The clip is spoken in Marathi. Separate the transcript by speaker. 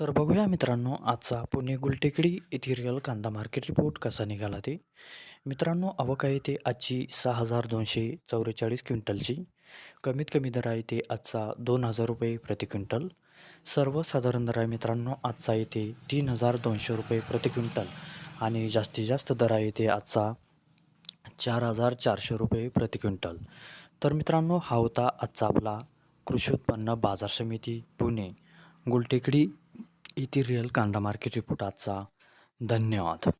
Speaker 1: तर बघूया मित्रांनो आजचा पुणे गुलटेकडी इथिरियल कांदा मार्केट रिपोर्ट कसा निघाला ते. मित्रांनो अवका आहे आजची सहा हजार दोनशे चौवेचाळीस क्विंटलची. कमीत कमी दर आहे ते आजचा दोन हजार रुपये प्रति क्विंटल. सर्वसाधारण दर आहे मित्रांनो आजचा येते तीन हजार दोनशे रुपये प्रति क्विंटल. आणि जास्तीत जास्त दर आहे ते आजचा चार हजार चारशे रुपये प्रति क्विंटल. तर मित्रांनो हा होता आजचा आपला कृषी उत्पन्न बाजार समिती पुणे गुलटेकडी इथे रिअल कांदा मार्केट रिपोर्ट आजचा धन्यवाद.